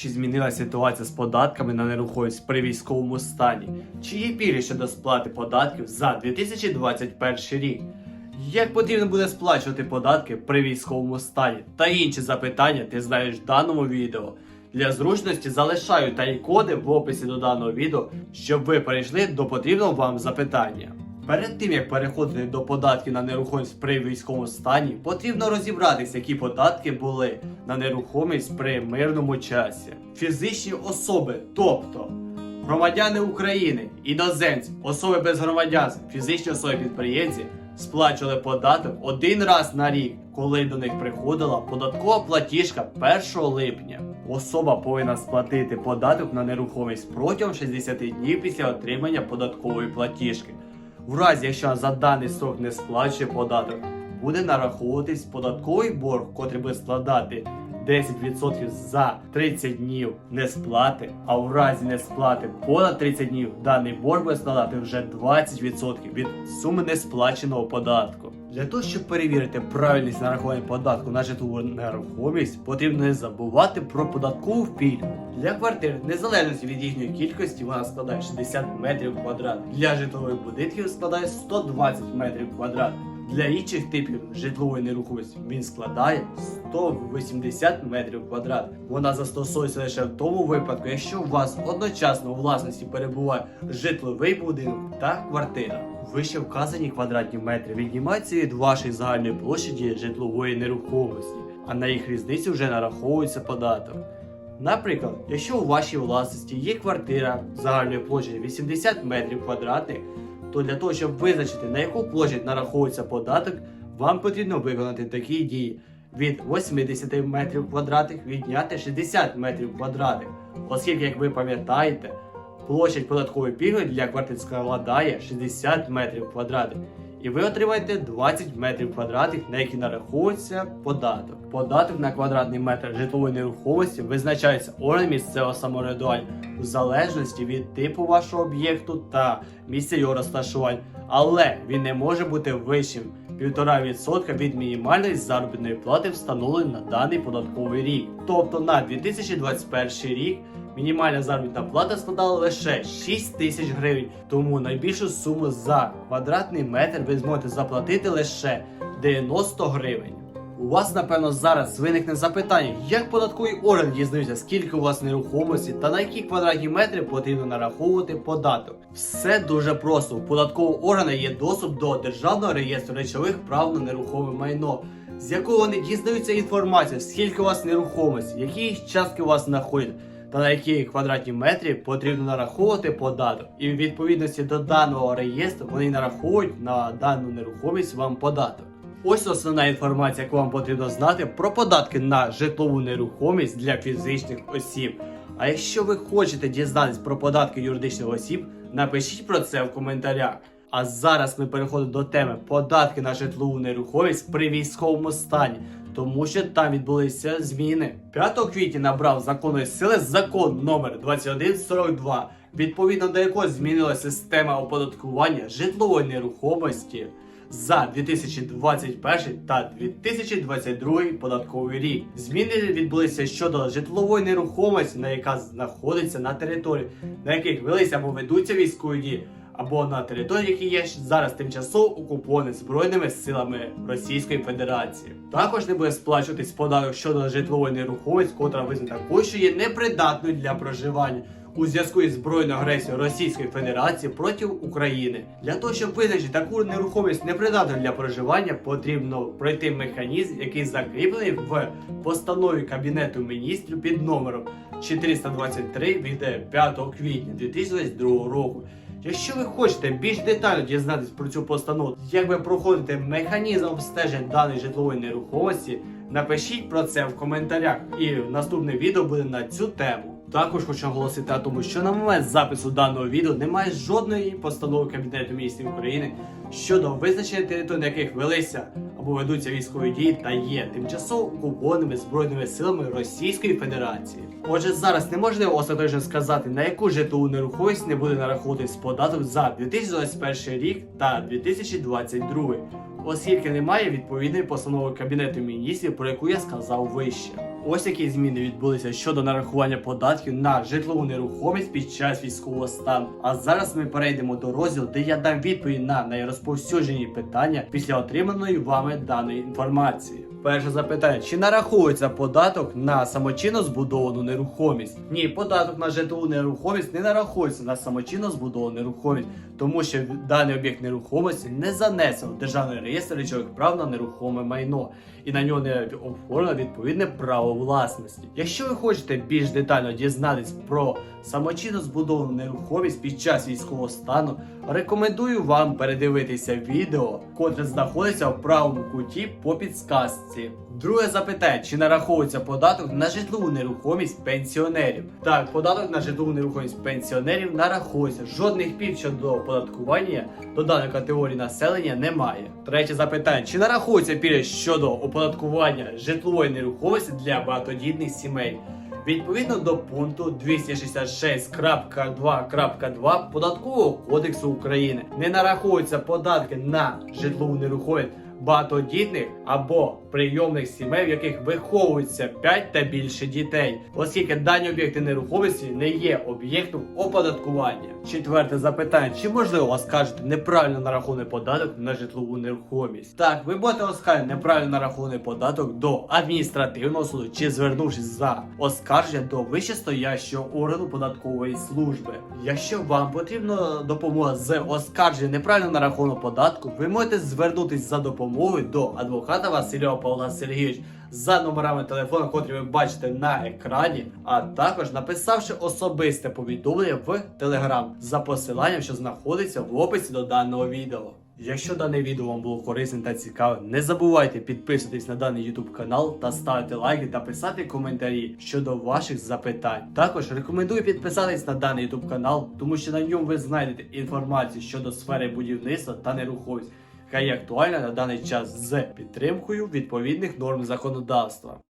Чи змінилася ситуація з податками на нерухомість при військовому стані? Чи є пільги щодо сплати податків за 2021 рік? Як потрібно буде сплачувати податки при військовому стані? Та інші запитання ти знаєш в даному відео. Для зручності залишаю тайм-коди в описі до даного відео, щоб ви перейшли до потрібного вам запитання. Перед тим як переходити до податків на нерухомість при військовому стані, потрібно розібратися, які податки були на нерухомість при мирному часі. Фізичні особи, тобто громадяни України, іноземці, особи без громадянства, фізичні особи підприємці сплачували податок один раз на рік, коли до них приходила податкова платіжка 1 липня. Особа повинна сплатити податок на нерухомість протягом 60 днів після отримання податкової платіжки. В разі, якщо за даний срок не сплачує податок, буде нараховуватись податковий борг, котрий буде складати 10% за 30 днів несплати, а в разі несплати понад 30 днів даний борг буде складати вже 20% від суми несплаченого податку. Для того, щоб перевірити правильність нарахування податку на житлову нерухомість, потрібно не забувати про податкову пільгу. Для квартир, незалежності від їхньої кількості, вона складає 60 метрів квадратних. Для житлових будинків складає 120 метрів квадратних. Для інших типів житлової нерухомості він складає 180 метрів квадратних. Вона застосовується лише в тому випадку, якщо у вас одночасно у власності перебуває житловий будинок та квартира. Вище вказані квадратні метри віднімаються від вашої загальної площаді житлової нерухомості, а на їх різницю вже нараховується податок. Наприклад, якщо у вашій власності є квартира загальною площею 80 метрів квадратних, то для того, щоб визначити на яку площадь нараховується податок, вам потрібно виконати такі дії: від 80 метрів квадратних відняти 60 метрів квадратних, оскільки, як ви пам'ятаєте, площадь податкової пільги для квартир складає 60 метрів квадратних. І ви отримаєте 20 метрів квадратних, на які нараховується податок. Податок на квадратний метр житлової нерухомості визначається органом місцевого самоврядування у залежності від типу вашого об'єкту та місця його розташування, але він не може бути вищим 1,5% від мінімальної заробітної плати, встановленої на даний податковий рік. Тобто на 2021 рік мінімальна заробітна плата складала лише 6 тисяч гривень, тому найбільшу суму за квадратний метр ви зможете заплатити лише 90 гривень. У вас, напевно, зараз виникне запитання, як податковий орган дізнаються, скільки у вас нерухомості та на які квадратні метри потрібно нараховувати податок. Все дуже просто. У податкового органу є доступ до державного реєстру речових прав на нерухоме майно, з якого вони дізнаються інформацію, скільки у вас нерухомості, які частки у вас знаходять. Та на які квадратні метри потрібно нараховувати податок, і в відповідності до даного реєстру вони нараховують на дану нерухомість вам податок. Ось основна інформація, яку вам потрібно знати про податки на житлову нерухомість для фізичних осіб. А якщо ви хочете дізнатись про податки юридичних осіб, напишіть про це в коментарях. А зараз ми переходимо до теми податки на житлову нерухомість при військовому стані, тому що там відбулися зміни. 5 квітня набрав законної сили закон номер 2142, відповідно до якого змінилася система оподаткування житлової нерухомості за 2021 та 2022 податковий рік. Зміни відбулися щодо житлової нерухомості, на яка знаходиться на території, на яких велися або ведуться військові дії, або на території, які є зараз тимчасово окуповані збройними силами Російської Федерації. Також не буде сплачуватись податок щодо житлової нерухомості, котра визнана що є непридатною для проживання у зв'язку із збройною агресією Російської Федерації проти України. Для того, щоб визначити таку нерухомість непридатною для проживання, потрібно пройти механізм, який закріплений в постанові Кабінету міністрів під номером 423 від 5 квітня 2022 року. Якщо ви хочете більш детально дізнатися про цю постанову, як ви проходите механізм обстежень даної житлової нерухомості, напишіть про це в коментарях, і наступне відео буде на цю тему. Також хочу наголосити на тому, що на момент запису даного відео немає жодної постанови Кабінету міністрів України щодо визначення територій, на яких велися або ведуться військові дії та є тимчасово окупованими збройними силами Російської Федерації. Отже, зараз неможливо остаточно сказати, на яку житлову нерухомість не буде нараховуватись податок за 2021 рік та 2022, оскільки немає відповідної постанови Кабінету міністрів, про яку я сказав вище. ось які зміни відбулися щодо нарахування податків на житлову нерухомість під час військового стану. А зараз ми перейдемо до розділу, де я дам відповідь на найрозповсюджені питання після отриманої вами даної інформації. Перше запитання: чи нараховується податок на самочинно збудовану нерухомість? Ні, податок на житлову нерухомість не нараховується на самочинно збудовану нерухомість, тому що даний об'єкт нерухомості не занесено в державний реєстр речових прав на нерухоме майно і на нього не оформлено відповідне право власності. Якщо ви хочете більш детально дізнатись про самочинно збудовану нерухомість під час військового стану, рекомендую вам передивитися відео, котре знаходиться в правому куті по підсказці. Друге запитання: чи нараховується податок на житлову нерухомість пенсіонерів? Так, податок на житлову нерухомість пенсіонерів нараховується. Жодних пільг щодо оподаткування до даної категорії населення немає. Третє запитання: чи нараховується пільги щодо оподаткування житлової нерухомості для багатодітних сімей? Відповідно до пункту 266.2.2 Податкового кодексу України не нараховуються податки на житлову нерухомість багатодітних або прийомних сімей, в яких виховується 5 та більше дітей, оскільки дані об'єкти нерухомості не є об'єктом оподаткування. Четверте запитання: чи можливо оскаржити неправильно нарахований податок на житлову нерухомість? Так, ви будете оскаржити неправильно нарахований податок до адміністративного суду чи звернувшись за оскарження до вищестоящого органу податкової служби. Якщо вам потрібна допомога з оскарженням неправильно нарахованого податку, ви можете звернутися за допомогою до адвоката Васильова Павла Сергійовича за номерами телефону, котрі ви бачите на екрані, а також написавши особисте повідомлення в Телеграм за посиланням, що знаходиться в описі до даного відео. Якщо дане відео вам було корисним та цікавим, не забувайте підписуватись на даний YouTube канал та ставити лайки та писати коментарі щодо ваших запитань. Також рекомендую підписатись на даний YouTube канал, тому що на ньому ви знайдете інформацію щодо сфери будівництва та нерухомість, яка є актуальна на даний час з підтримкою відповідних норм законодавства.